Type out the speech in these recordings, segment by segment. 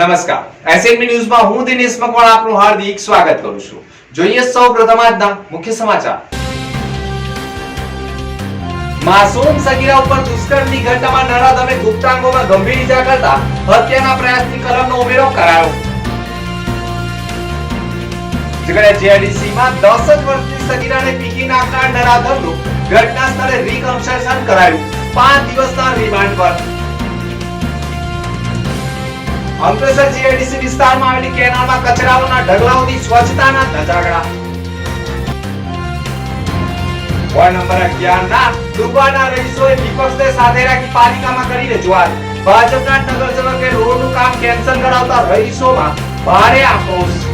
નમસ્કાર. એસએનબી ન્યૂઝમાં હું દિનેશ મકવાણ, આપનું હાર્દિક સ્વાગત કરું છું. જોઈએ સૌ પ્રથમ આજના મુખ્ય સમાચાર. માસૂમ સગીરા ઉપર દુષ્કર્મની ઘટનામાં નરાધમે ગુપ્તાંગોમાં ગંભીર ઈજા કરતા હત્યાના પ્રયાસની કલમનો ઉમેરો કરાયો. ઝઘડિયા JIDC માં 10 જ વર્ષની સગીરાને પીકી નાખનાર નરાધમનું ઘટના સ્થળે રિકન્સ્ટ્રક્શન કરાયું. પાંચ દિવસના રિમાન્ડ પર. અંકલેશ્વર જીઆઈડીસી વિસ્તારમાં આવેલી કેનાલમાં કચરાઓના ઢગલાઓથી સ્વચ્છતાના ધજાગડા વોર્ડ નંબર 11 ના દુબાના રહીશોએ વિપક્ષને સાથે રાખી પાલિકામાં કરી રજૂઆત. ભાજપના નગરસેવકે રોડનું કામ કેન્સલ કરાવતા રહીશોમાં ભારે આક્રોશ.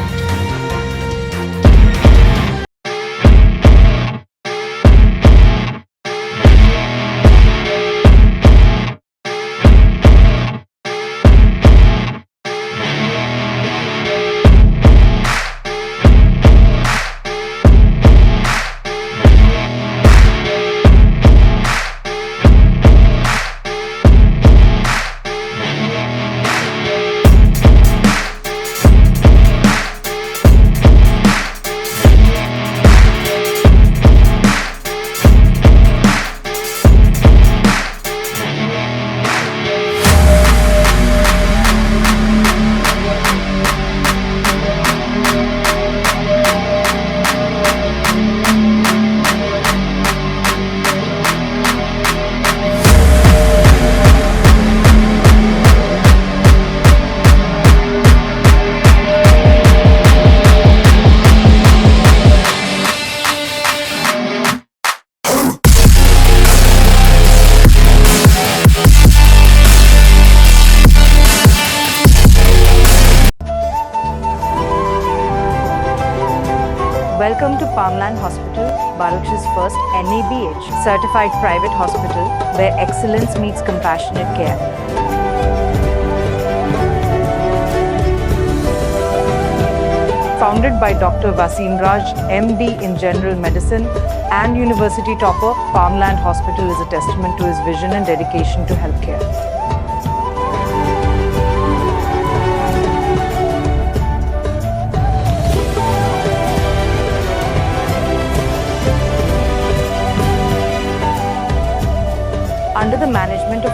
Certified private hospital where excellence meets compassionate care. Founded by Dr. Vasim Raj, MD in General Medicine and University topper, Palmland Hospital is a testament to his vision and dedication to healthcare.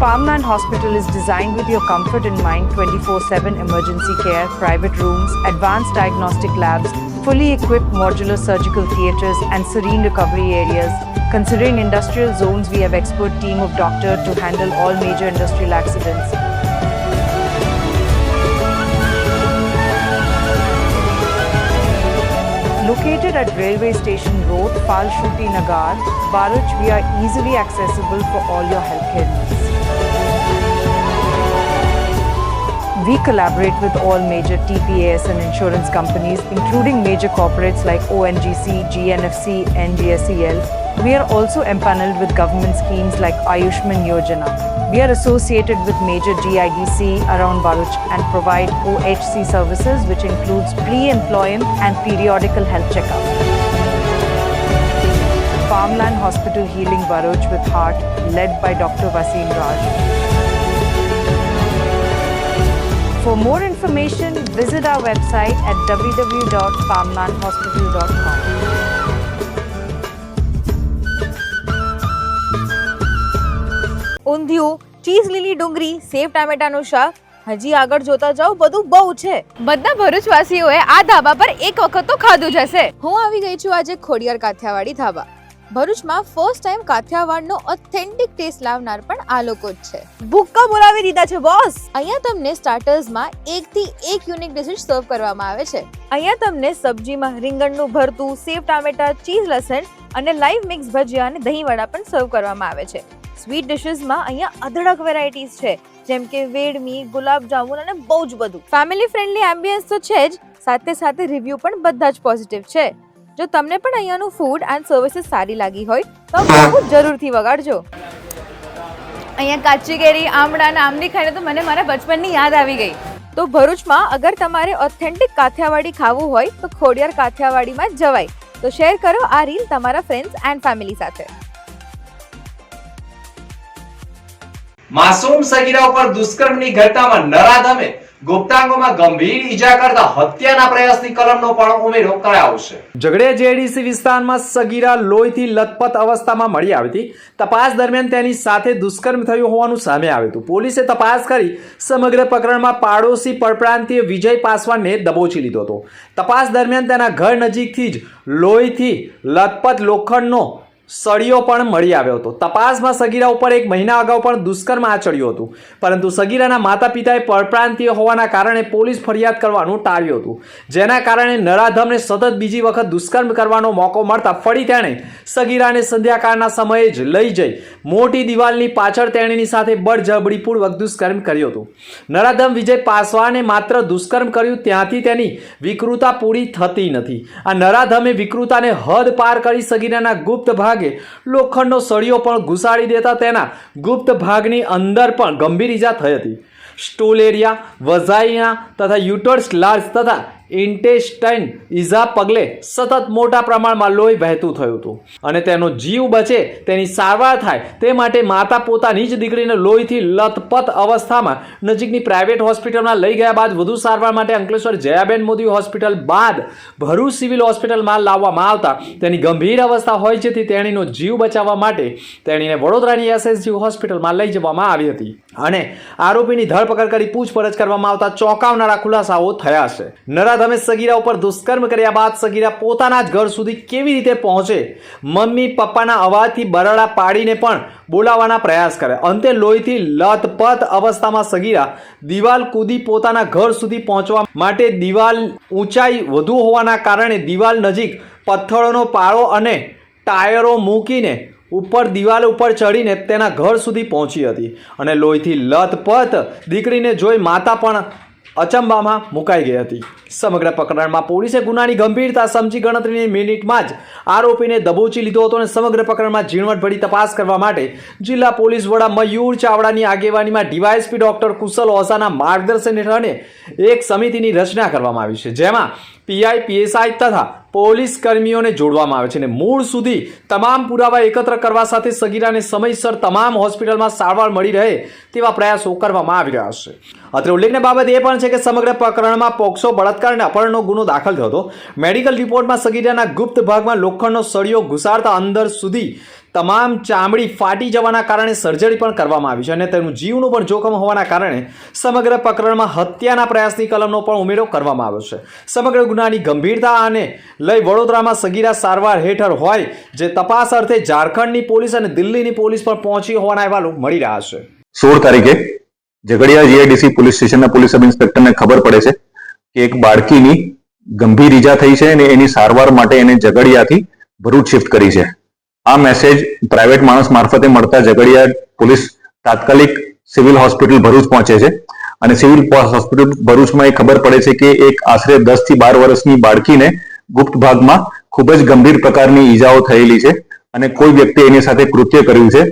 Palmland Hospital is designed with your comfort in mind 24 7 emergency care, private rooms, advanced diagnostic labs, fully equipped modular surgical theatres, and serene recovery areas. Considering industrial zones, we have expert team of doctors to handle all major industrial accidents. Located at Railway Station Road, Palshuti Nagar, Baruch, we are easily accessible for all your healthcare needs. We collaborate with all major TPAS and insurance companies, including major corporates like ONGC, GNFC, and GSEL. We are also empaneled with government schemes like Ayushman Yojana. We are associated with major GIDC around Baruch and provide OHC services, which includes pre-employment and periodical health checkup. Farmland Hospital Healing Baruch with Heart, led by Dr. Vasim Raj. For more information, visit our website at www.farmlandhospital.com. Undhiyu cheese લીલી ડુંગળી સેવ ટામેટાનું શાક. હજી આગળ જોતા જાઓ બધું બહુ છે. બધા ભરૂચવાસીઓએ આ ધાબા પર એક વખત તો ખાધું જ હશે. હું આવી ગઈ છું આજે ખોડિયાર કાઠિયાવાડી ધાબા. ભરૂચમાં ફર્સ્ટ ટાઈમ કાઠિયાવાડનો ઓથેન્ટિક ટેસ્ટ લાવનાર પણ આ લોકો જ છે. ભૂક્કા બોલાવી દીધા છે બોસ અહીંયા તમને સ્ટાર્ટર્સમાં એક થી એક યુનિક ડિશિસ સર્વ કરવામાં આવે છે. અહીંયા તમને સબ્જીમાં રીંગણનું ભરતું સેવ ટામેટા ચીઝ લસણ અને લાઈવ મિક્સ ભજીયા અને દહીં વડા પણ સર્વ કરવામાં આવે છે. સ્વીટ ડિશિસમાં અહીંયા અઢળક વેરાયટીઝ છે. જેમ કે વેડમી ગુલાબ જાંબુ અને બહુ જ બધું. ફેમિલી ફ્રેન્ડલી એમ્બિયન્સ તો છે જ, સાથે સાથે રિવ્યુ પણ બધા જ પોઝિટિવ છે. જો તમને પણ અહીંયાનું ફૂડ એન્ડ સર્વિસીસ સારી લાગી હોય, તો બહુ જરૂરથી વગાડજો. અહીંયા કાચી કેરી, આમળા અને આમલી ખાઈને તો મને મારા બચપનની યાદ આવી ગઈ. તો ભરૂચમાં અગર તમારે ઓથેન્ટિક કાઠિયાવાડી ખાવું હોય, તો ખોડિયાર કાઠિયાવાડીમાં જવાય. તો શેર કરો આ રીલ તમારા ફ્રેન્ડ્સ એન્ડ ફેમિલી સાથે. માસૂમ સગીરા ઉપર દુષ્કર્મની ઘટનામાં નરાધમે ગુપ્તાંગોમાં ગંભીર ઈજા કરતા હત્યાના પ્રયાસની કલમનો પણ ઉમેરો કરાયો છે. ઝઘડિયા જેડીસી વિસ્તારમાં સગીરા લોહીથી લથપથ અવસ્થામાં મળી આવી હતી. તપાસ દરમિયાન તેની સાથે દુષ્કર્મ થયું હોવાનું સામે આવ્યું હતું. પોલીસે તપાસ કરી સમગ્ર પ્રકરણમાં પાડોશી પરપ્રાંતીય વિજય પાસવાનને દબોચી લીધો હતો. તપાસ દરમિયાન તેના ઘર નજીકથી જ લોહીથી લથપથ લોખંડનો સળિયો પણ મળી આવ્યો હતો. તપાસમાં સગીરા ઉપર એક મહિના અગાઉ પણ દુષ્કર્મ આચર્યું હતું. પરંતુ સગીરાના માતા પિતાએ પરપ્રાંતીય હોવાના કારણે પોલીસ ફરિયાદ કરવાનું ટાળ્યું હતું. જેના કારણે નરાધમને સતત બીજી વખત દુષ્કર્મ કરવાનો મોકો મળતા ફરી તેણે સગીરાને સંધ્યાકાળના સમયે જ લઈ જઈ મોટી દિવાલની પાછળ તેણીની સાથે બળજબડીપૂર્વક દુષ્કર્મ કર્યું હતું. નરાધમ વિજય પાસવાને માત્ર દુષ્કર્મ કર્યું ત્યાંથી તેની વિકૃતા પૂરી થતી નથી. આ નરાધમે વિકૃતાને હદ પાર કરી સગીરાના ગુપ્ત ભાગે લોખંડનો સળિયો પણ ઘુસાડી દેતા તેના ગુપ્ત ભાગની અંદર પણ ગંભીર ઈજા થઈ હતી. સ્ટોલેરિયા વઝાઈના તથા યુટર્સ લાર્જ તથા ઇન્ટેસ્ટાઇન ઇઝા પગલે સતત મોટા પ્રમાણમાં લોહી વહેતું થયું હતું. અને તેનો જીવ બચે, તેની સારવાર થાય, તે માટે માતા પોતાની જ દીકરીને લોહીથી લથપથ અવસ્થામાં નજીકની પ્રાઇવેટ હોસ્પિટલમાં લઈ ગયા બાદ વધુ સારવાર માટે અંકલેશ્વર જયાબેન મોદી હોસ્પિટલ બાદ ભરૂચ સિવિલ હોસ્પિટલમાં લાવવામાં આવતા. તેની ગંભીર અવસ્થા હોય જેથી તેણીનો જીવ બચાવવા માટે તેણીને વડોદરાની એસએસજી હોસ્પિટલમાં લઈ જવામાં આવી હતી. અને આરોપીની ધરપકડ કરી પૂછપરછ કરવામાં આવતા ચોંકાવનારા ખુલાસાઓ થયા છે. નરાધમે સગીરા ઉપર દુષ્કર્મ કર્યા બાદ સગીરા પોતાના જ ઘર સુધી કેવી રીતે પહોંચે? મમ્મી પપ્પાના અવાજથી બરડા પાડીને પણ બોલાવવાના પ્રયાસ કરે. અંતે લોહીથી લથપથ અવસ્થામાં સગીરા દિવાલ કૂદી પોતાના ઘર સુધી પહોંચવા માટે દિવાલ ઊંચાઈ વધુ હોવાના કારણે દિવાલ નજીક પથ્થરોનો પાળો અને ટાયરો મૂકીને ઉપર દિવાલ ઉપર ચડીને તેના ઘર સુધી પહોંચી હતી અને લોહીથી લથપથ દીકરીને જોઈ માતા પણ અચંબામાં મુકાઈ ગઈ હતી. સમગ્ર પ્રકરણમાં પોલીસે ગુનાની ગંભીરતા સમજી ગણતરીની મિનિટમાં જ આરોપીને દબોચી લીધો હતો અને સમગ્ર પ્રકરણમાં ઝીણવટભરી તપાસ કરવા માટે જિલ્લા પોલીસ વડા મયુર ચાવડાની આગેવાનીમાં ડીવાયએસપી ડોક્ટર કુશલ ઓઝાના માર્ગદર્શન હેઠળ એક સમિતિની રચના કરવામાં આવી છે, જેમાં પીઆઈ, પીએસઆઈ તથા પોલીસ કર્મીઓને જોડવામાં આવે છે અને મૂળ સુધી તમામ પુરાવા એકત્ર કરવા સાથે સગીરાને સમયસર તમામ હોસ્પિટલમાં સારવાર મળી રહે તેવા પ્રયાસો કરવામાં આવી રહ્યા છે. અત્રે ઉલ્લેખની બાબત એ પણ છે કે સમગ્ર પ્રકરણમાં પોક્સો, બળાત્કાર અને અપહરણનો ગુનો દાખલ થયો હતો. મેડિકલ રિપોર્ટમાં સગીરાના ગુપ્ત ભાગમાં લોખંડનો સળિયો ઘુસાડતા અંદર સુધી તમામ ચામડી ફાટી જવાના કારણે સર્જરી પણ કરવામાં આવી છે અને તેનું જીવનું પણ જોખમ હોવાના કારણે સમગ્ર પ્રકરણમાં હત્યાના પ્રયાસની કલમનો પણ ઉમેરો કરવામાં આવ્યો છે. સમગ્ર ગુનાની ગંભીરતા અને લઈ વડોદરામાં સગીરા સારવાર હેઠળ હોય જે તપાસ અર્થે ઝારખંડની પોલીસ અને દિલ્હીની પોલીસ પણ પહોંચી હોવાના અહેવાલો મળી રહ્યા છે. સોળ તારીખે ઝઘડિયા જીઆઈડીસી પોલીસ સ્ટેશનના પોલીસ સબ ઇન્સ્પેક્ટરને ખબર પડે છે કે એક બાળકીની ગંભીર ઈજા થઈ છે અને એની સારવાર માટે એને ઝઘડિયાથી ભરૂચ શિફ્ટ કરી છે. આ મેસેજ પ્રાઇવેટ માણસ મારફતે મળતા ઝઘડિયા પોલીસ તાત્કાલિક સિવિલ હોસ્પિટલ ભરૂચ પહોંચે છે. અને સિવિલ હોસ્પિટલ ભરૂચમાં એ ખબર પડે છે કે એક આશરે દસથી બાર વર્ષની બાળકીને ગુપ્ત ભાગમાં ખૂબ જ ગંભીર પ્રકારની ઈજાઓ થયેલી છે અને કોઈ વ્યક્તિ એની સાથે કૃત્ય કર્યું છે.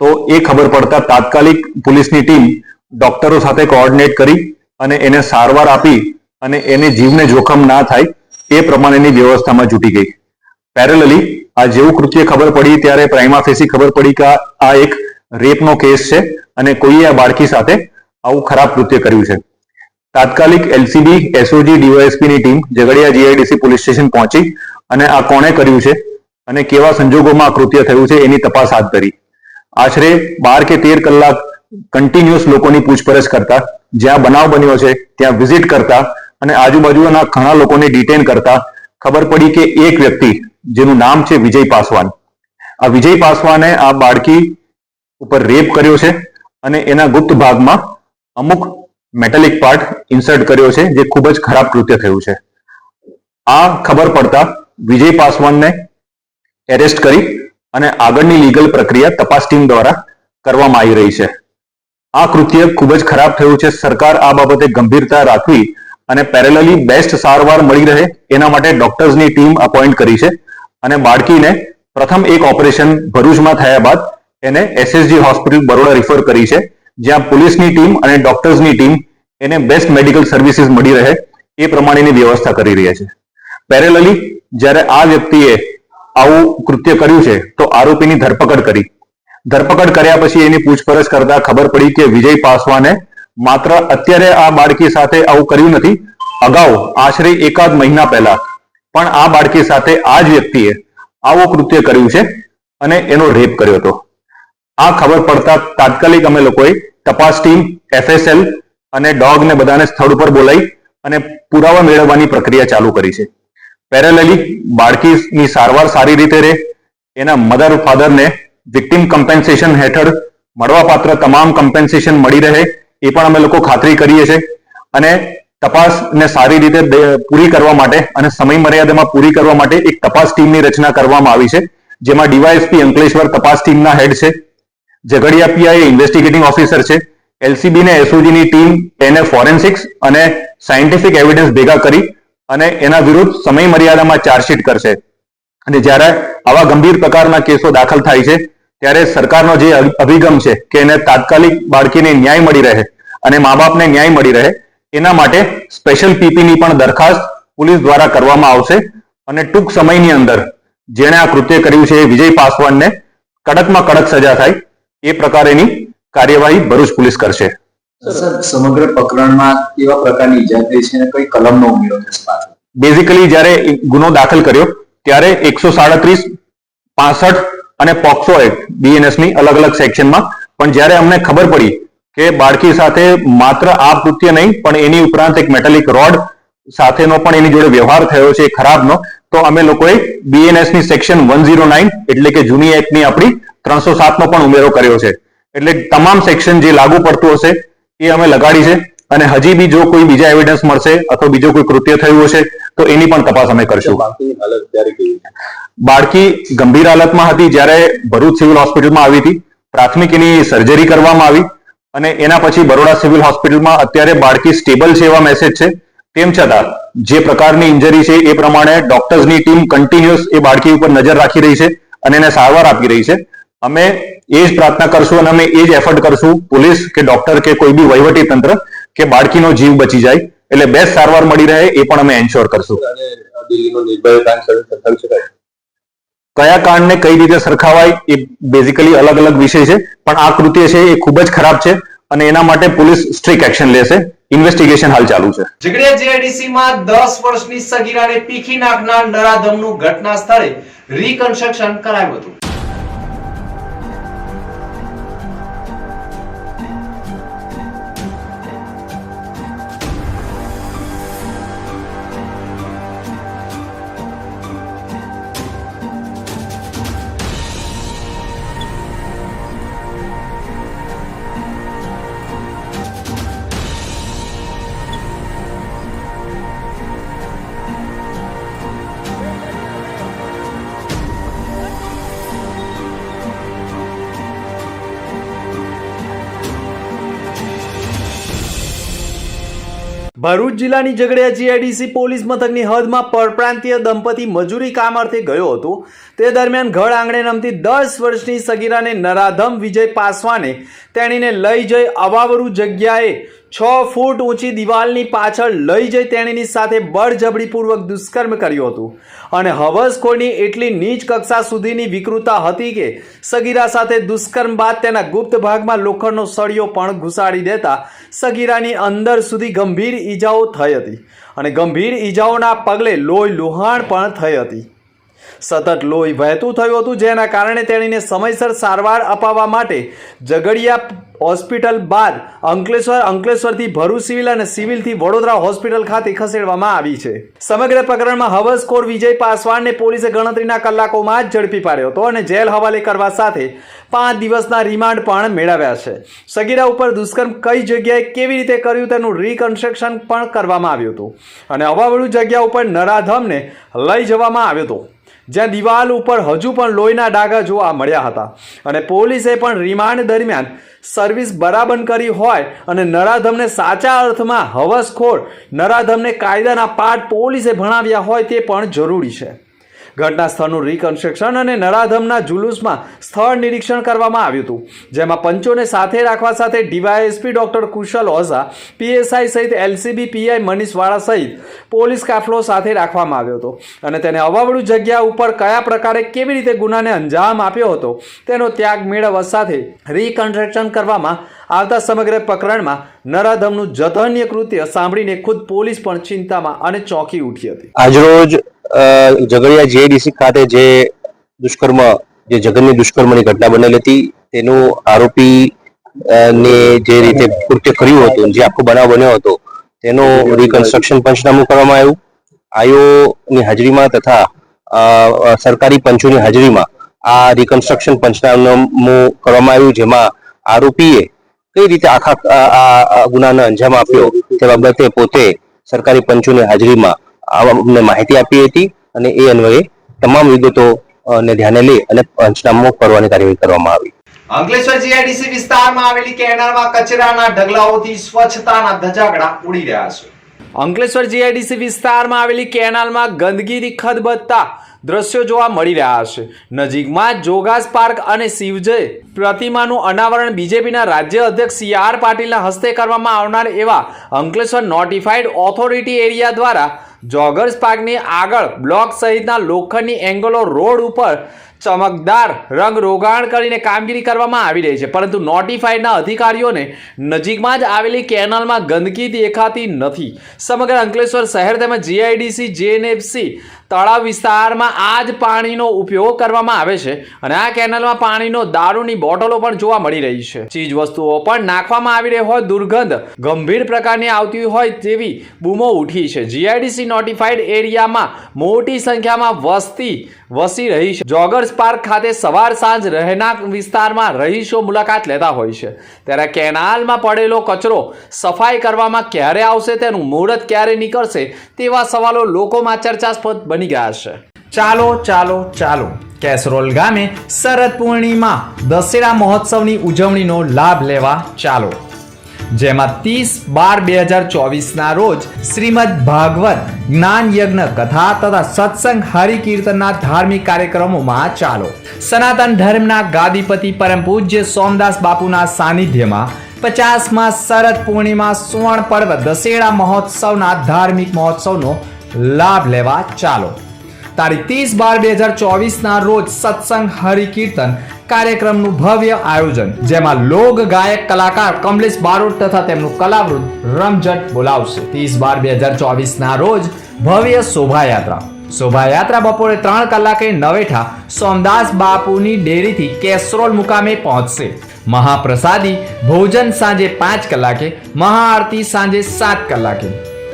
તો એ ખબર પડતા તાત્કાલિક પોલીસની ટીમ ડોક્ટરો સાથે કોઓર્ડિનેટ કરી અને એને સારવાર આપી અને એને જીવને જોખમ ના થાય એ પ્રમાણેની વ્યવસ્થામાં જૂટી ગઈ. પેરેલલી આ જેવું કૃત્ય ખબર પડી ત્યારે પ્રાઇમા ફેસી ખબર પડી કે આ એક રેપનો કેસ છે અને કોઈએ આ બાળકી સાથે આવું ખરાબ કૃત્ય કર્યું છે. તાત્કાલિક એલસીબી, એસઓજી ડીવાયએસપી ની team Jhagadia GIDC police station પહોંચી અને આ કોણે કર્યું છે અને કેવા સંજોગોમાં આ કૃત્ય થયું છે એની તપાસ હાથ ધરી. આશરે બાર કે તેર કલાક કન્ટિન્યુઅસ લોકોની પૂછપરછ કરતા, જ્યાં બનાવ બન્યો છે ત્યાં વિઝિટ કરતા અને આજુબાજુના ઘણા લોકોને ડિટેન કરતા ખબર પડી કે એક વ્યક્તિ, જેનું નામ છે વિજય પાસવાન. આ વિજય પાસવાને આ બાળકી ઉપર રેપ કર્યો છે અને એના ગુપ્ત ભાગમાં અમુક મેટેલિક પાર્ટ ઇન્સર્ટ કર્યો છે, જે ખૂબ જ ખરાબ કૃત્ય થયું છે. આ ખબર પડતા વિજય પાસવાનને એરેસ્ટ કરી અને આગળની લીગલ પ્રક્રિયા તપાસ ટીમ દ્વારા કરવામાં આવી રહી છે. આ કૃત્ય ખૂબ જ ખરાબ થયું છે. સરકાર આ બાબતે ગંભીરતા રાખવી અને પેરેલલી બેસ્ટ સારવાર મળી રહે એના માટે ડોક્ટર્સની ટીમ અપોઇન્ટ કરી છે અને બાળકીને પ્રથમ એક ઓપરેશન ભરૂચમાં થયા બાદ એને એસએસજી હોસ્પિટલ બરોડા રિફર કરી છે, જ્યાં પોલીસની ટીમ અને ડોક્ટર્સની ટીમ એને બેસ્ટ મેડિકલ સર્વિસીસ મળી રહે એ પ્રમાણેની વ્યવસ્થા કરી રહ્યા છે. પેરેલલી જ્યારે આ વ્યક્તિએ આવું કૃત્ય કર્યું છે, તો આરોપીની ધરપકડ કરી. ધરપકડ કર્યા પછી એની પૂછપરછ કરતા ખબર પડી કે વિજય પાસવાને માત્ર અત્યારે આ બાળકી સાથે આવું કર્યું નથી. અગાઉ આશરે એકાદ મહિના પહેલા પણ આ બાળકી સાથે આ જ વ્યક્તિએ આવું કૃત્ય કર્યું છે અને એનો રેપ કર્યો હતો. આ ખબર પડતા તાત્કાલિક અમે લોકોએ તપાસ ટીમ એફએસએલ અને ડોગ ને બધાને સ્થળ ઉપર બોલાવી અને પુરાવા મેળવવાની પ્રક્રિયા ચાલુ કરી છે. પેરેલલી બાળકીની સારવાર સારી રીતે રહે. એના મધર, ફાધરને વિક્ટિમ કમ્પેન્સેશન હેઠળ મળવાપાત્ર તમામ કમ્પેન્સેશન મળી રહે એ પણ અમે લોકો ખાતરી કરીએ છીએ. અને તપાસને સારી રીતે પૂરી કરવા માટે અને સમય મર્યાદામાં પૂરી કરવા માટે એક તપાસ ટીમની રચના કરવામાં આવી છે, જેમાં ડીવાયએસપી અંકલેશ્વર તપાસ ટીમના હેડ છે. ઝઘડિયા પીઆઈ ઇન્વેસ્ટિગેટિંગ ઓફિસર છે. એલસીબી ને એસઓજી ની ટીમ એને ફોરેન્સિક્સ અને સાયન્ટિફિક એવિડન્સ ભેગા કરી અને એના વિરુદ્ધ સમય મર્યાદામાં ચાર્જશીટ કરશે. અને જ્યારે આવા ગંભીર પ્રકારના કેસો દાખલ થાય છે, ત્યારે સરકારનો જે અભિગમ છે કે એને તાત્કાલિક બાળકીને ન્યાય મળી રહે અને મા બાપને ન્યાય મળી રહે, એના માટે સ્પેશિયલ પીપીની પણ દરખાસ્ત પોલીસ દ્વારા કરવામાં આવશે. અને ટૂંક સમયની અંદર જેણે આ કૃત્ય કર્યું છે એ વિજય પાસવાનને કડકમાં કડક સજા થાય એ પ્રકારેની કાર્યવાહી ભરૂચ પોલીસ કરશે. સમગ્ર પ્રકરણમાં કેવા પ્રકારની ઈજા થઈ છે અને કઈ કલમનો ઉમેરો છે બેઝિકલી જ્યારે ગુનો દાખલ કર્યો ત્યારે એકસો સાડત્રીસ પાસઠ અને પોક્સો એક્ટ બીએનએસની અલગ અલગ સેક્શનમાં. પણ જ્યારે અમને ખબર પડી કે બાળકી સાથે માત્ર આ કૃત્ય નહીં પણ એની ઉપરાંત એક મેટાલિક રોડ સાથેનો પણ એની જોડે વ્યવહાર થયો છે ખરાબનો તો અમે લોકોએ બીએનએસની સેક્શન વન ઝીરો નાઇન એટલે કે જૂની એક્ટની આપણી ત્રણસો સાત નો પણ ઉમેરો કર્યો છે. એટલે તમામ સેક્શન જે લાગુ પડતું હશે એ અમે લગાડી છે. અને હજી બી જો કોઈ બીજા એવિડન્સ મળશે અથવા બીજો કોઈ કૃત્ય થયું હશે તો એની પણ તપાસ અમે કરશું. બાળકી ગંભીર હાલતમાં હતી જ્યારે ભરૂચ સિવિલ હોસ્પિટલમાં આવી હતી. પ્રાથમિક એની સર્જરી કરવામાં આવી. અને એના પછી બરોડા સિવિલ હોસ્પિટલમાં અત્યારે બાળકી સ્ટેબલ છે એવા મેસેજ છે. તેમ છતાં જે પ્રકારની ઇન્જરી છે એ પ્રમાણે ડોક્ટર્સની ટીમ કન્ટિન્યુઅસ એ બાળકી ઉપર નજર રાખી રહી છે અને એને સારવાર આપી રહી છે. અમે એ જ પ્રાર્થના કરશું અને અમે એ જ એફર્ટ કરશું પોલીસ કે ડોક્ટર કે કોઈ બી વહીવટી તંત્ર કે બાળકીનો જીવ બચી જાય એટલે બેસ્ટ સારવાર મળી રહે એ પણ અમે એન્શ્યોર કરશું. કયા કાંડને કઈ રીતે સરખાવાય એ બેઝિકલી અલગ અલગ વિષય છે પણ આ કૃત્ય છે એ ખૂબ જ ખરાબ છે અને એના માટે પોલીસ સ્ટ્રિક્ટ એક્શન લેશે. ઇન્વેસ્ટિગેશન હાલ ચાલુ છે. ઝઘડિયા જીઆઈડીસી માં દસ વર્ષની સગીરાને પીખી નાખનાર નરાધમનું ઘટના સ્થળે રિકન્સ્ટ્રક્શન કરાયું હતું. ભરૂચ જિલ્લાની ઝઘડિયા જીઆઈડીસી પોલીસ મથકની હદમાં પરપ્રાંતીય દંપતી મજૂરી કામ અર્થે ગયો હતો. તે દરમિયાન ઘર આંગણે રમતી દસ વર્ષની સગીરાને નરાધમ વિજય પાસવાને તેણીને લઈ જઈ અવાવરૂ જગ્યાએ છ ફૂટ ઊંચી દિવાલની પાછળ લઈ જઈ તેણીની સાથે બળજબરીપૂર્વક દુષ્કર્મ કર્યું હતું. અને હવસખોરની એટલી નીચ કક્ષા સુધીની વિકૃતા હતી કે સગીરા સાથે દુષ્કર્મ બાદ તેના ગુપ્ત ભાગમાં લોખંડનો સળિયો પણ ઘુસાડી દેતા સગીરાની અંદર સુધી ગંભીર ઈજાઓ થઈ હતી. અને ગંભીર ઈજાઓના પગલે લોહી લુહાણ પણ થઈ હતી. સતત લોહી વહેતું થયું હતું, જેના કારણે તેણીને સમયસર સારવાર અપાવવા માટે ઝઘડિયા હોસ્પિટલ બાદ અંકલેશ્વર, અંકલેશ્વરથી ભરૂચ સિવિલ અને સિવિલથી વડોદરા હોસ્પિટલ ખાતે ખસેડવામાં આવી છે. સમગ્ર પ્રકરણમાં હવસખોર વિજય પાસવાનને પોલીસે ગણતરીના કલાકોમાં જ ઝડપી પાડ્યો હતો અને જેલ હવાલે કરવા સાથે પાંચ દિવસના રિમાન્ડ પણ મેળવ્યા છે. સગીરા ઉપર દુષ્કર્મ કઈ જગ્યાએ કેવી રીતે કર્યું તેનું રિકન્સ્ટ્રક્શન પણ કરવામાં આવ્યું હતું. અને અવાવડું જગ્યા ઉપર નરાધમને લઈ જવામાં આવ્યો હતો. જ્યાં દિવાલ ઉપર હજુ પણ લોહીના ડાઘા જોવા મળ્યા હતા. અને પોલીસે પણ રિમાન્ડ દરમિયાન સર્વિસ બરાબર કરી હોય અને નરાધમને સાચા અર્થમાં હવસખોર, નરાધમને કાયદાના પાઠ પોલીસે ભણાવ્યા હોય તે પણ જરૂરી છે. ઘટના સ્થળનું રિકન્સ્ટ્રક્શન અને નરાધમના જુલુસમાં સ્થળ નિરીક્ષણ કરવામાં આવ્યું હતું, જેમાં પંચોને સાથે રાખવા સાથે DYSP doctor Kushal Ojha, PSI સહિત એલસીબી પીઆઈ મનીષ વાળા સહિત પોલીસ કાફલો સાથે રાખવામાં આવ્યો હતો. અને તેને અવાવડું જગ્યા ઉપર કયા પ્રકારે કેવી રીતે ગુનાને અંજામ આપ્યો હતો, તેનો ત્યાગ મેળવવા સાથે રિકન્સ્ટ્રક્શન કરવામાં આવતા સમગ્ર પ્રકરણમાં નરાધમનું જધન્ય કૃત્ય સાંભળીને ખુદ પોલીસ પણ ચિંતામાં અને ચોંકી ઉઠી હતી. આજરોજ ઝઘડિયા જેડીસી ખાતે જે દુષ્કર્મ, જે જઘન્ય દુષ્કર્મની ઘટના બનેલી હતી, તેનું આરોપી ને જે રીતે કૃત્ય કર્યું હતું, જે આખો બનાવ બન્યો હતો, તેનું રિકન્સ્ટ્રક્શન પંચનામું કરવામાં આવ્યું. આયોની હાજરીમાં તથા સરકારી પંચોની હાજરીમાં આ રિકન્સ્ટ્રક્શન પંચનામું કરવામાં આવ્યું, જેમાં આરોપીએ કઈ રીતે આખા, આ- ગુનાને અંજામ આપ્યો તે બાબતે પોતે સરકારી પંચોની હાજરીમાં અમને માહિતી આપી હતી અને એ અન્વયે તમામ વિગતો ને ધ્યાને લઈ અને પંચનામું કરવાની કાર્યવાહી કરવામાં આવી. અંકલેશ્વર જીઆઈડીસી વિસ્તારમાં આવેલી કેનાલમાં કચરાના ઢગલાઓથી સ્વચ્છતાના ધજાગડા ઉડી રહ્યા છે. અંકલેશ્વર જીઆઈડીસી વિસ્તારમાં આવેલી કેનાલમાં ગંદકીથી ખદબદતા દ્રશ્યો જોવા મળી રહ્યા છે. નજીકમાં જોગાસ પાર્ક અને શિવજય પ્રતિમાનું અનાવરણ બીજેપીના રાજ્ય અધ્યક્ષ સી આર પાટીલના હસ્તે કરવામાં આવનાર એવા અંકલેશ્વર નોટિફાઈડ ઓથોરિટી એરિયા દ્વારા જોગર્સ પાર્કની આગળ બ્લોક સહિતના લોખંડની એંગલો રોડ ઉપર ચમકદાર રંગ રોગાણ કરીને કામગીરી કરવામાં આવી રહી છે. પરંતુ નોટિફાઈડના અધિકારીઓને નજીકમાં જ આવેલી કેનાલમાં ગંદકી દેખાતી નથી. સમગ્ર અંકલેશ્વર શહેર તેમજ જીઆઈડીસી જીએનએફસી તળાવ વિસ્તારમાં આ જ પાણીનો ઉપયોગ કરવામાં આવે છે અને આ કેનાલમાં પાણીનો દારૂની બોટલો પણ જોવા મળી રહી છે. ચીજ વસ્તુઓ પણ નાખવામાં આવી રહી હોય, દુર્ગંધ ગંભીર પ્રકારની આવતી હોય તેવી બૂમો ઉઠી છે. જીઆઈડીસી નોટિફાઈડ એરિયામાં મોટી સંખ્યામાં વસ્તી વસી રહી છે જોગર્સ પાર્ક ખાતે સવાર સાંજ રહેણાંક વિસ્તારમાં રહીશો મુલાકાત લેતા હોય છે. ત્યારે કેનાલમાં પડેલો કચરો સફાઈ કરવામાં ક્યારે આવશે તેનું મુહૂર્ત ક્યારે નીકળશે તેવા સવાલો લોકોમાં ચર્ચાસ્પદ બની ગયા છે. ચાલો ચાલો ચાલો. કેસરોલ ગામે શરદ પૂર્ણિમા દશેરા મહોત્સવની ઉજવણીનો લાભ લેવા ચાલો. જેમાં ત્રીસ બાર બે હજાર ચોવીસના રોજ શ્રીમદ ભાગવત જ્ઞાન યજ્ઞ કથા તથા સત્સંગ હરિકીર્તનના ધાર્મિક કાર્યક્રમોમાં ચાલો. સનાતન ધર્મના ગાદીપતિ પરમ પૂજ્ય સોમદાસ બાપુના સાનિધ્યમાં પચાસમાં શરદ પૂર્ણિમા સુવર્ણ પર્વ દશેરા મહોત્સવના ધાર્મિક મહોત્સવનો લાભ લેવા ચાલો. તારીખ ત્રીસ બાર બે હજાર ચોવીસના રોજ સત્સંગ હરિકીર્તન કાર્યક્રમનું ભવ્ય આયોજન, જેમાં લોક ગાયક કલાકાર કમલેશ બારોટ તથા તેમનું કલાવૃત રમઝટ બોલાવશે. ત્રીસ બાર બે હજાર ચોવીસના રોજ ભવ્ય શોભાયાત્રા. શોભાયાત્રા બપોરે ત્રણ કલાકે નવેઠા સોમદાસ બાપુની ડેરીથી કેસરોલ મુકામે પહોંચશે. મહાપ્રસાદી ભોજન સાંજે પાંચ કલાકે, મહાઆરતી સાંજે સાત કલાકે.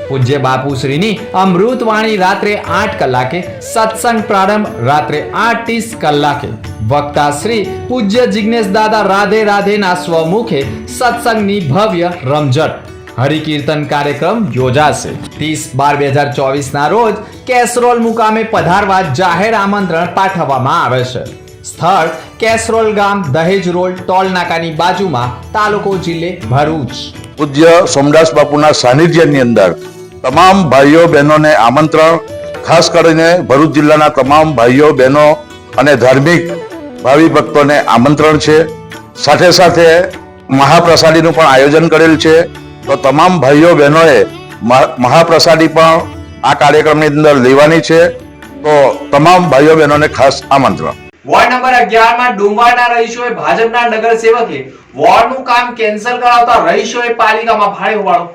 પૂજ્ય બાપુશ્રીની અમૃતવાણી રાત્રે આઠ કલાકે, સત્સંગ પ્રારંભ રાત્રે આઠ ત્રીસ કલાકે. વક્તા શ્રી પૂજ્ય જિજ્ઞેશ દાદા રાધે રાધેના સ્વમુખે સત્સંગની ભવ્ય રમઝટ. હરિકીર્તન કાર્યક્રમ યોજાશે. ત્રીસ બાર બે હજાર ચોવીસના રોજ કેસરોલ મુકામે પધારવા જાહેર આમંત્રણ પાઠવવામાં આવે છે. સ્થળ કેસરોલ ગામ દહેજ રોડ ટોલ નાકાની બાજુમાં તાલુકો જિલ્લે ભરૂચ. પૂજ્ય સોમદાસ બાપુના સાનિધ્યની અંદર તમામ ભાઈઓ, બહેનોને આમંત્રણ, ખાસ કરીને ભરૂચ જિલ્લાના તમામ ભાઈઓ, બહેનો અને ધાર્મિક ભાવિ ભક્તોને આમંત્રણ છે. સાથે સાથે મહાપ્રસાદીનું પણ આયોજન કરેલ છે. તો તમામ ભાઈઓ, બહેનોએ મહા- મહાપ્રસાદી પણ આ કાર્યક્રમની અંદર લેવાની છે. તો તમામ ભાઈઓ, બહેનોને ખાસ આમંત્રણ. વોર્ડ નંબર 11 માં ડુંબાના રહીશોએ ભાજપના નગરસેવકે વોર્ડનું કામ કેન્સલ કરાવતા રહીશોએ પાલિકામાં ભારે હોબાળો.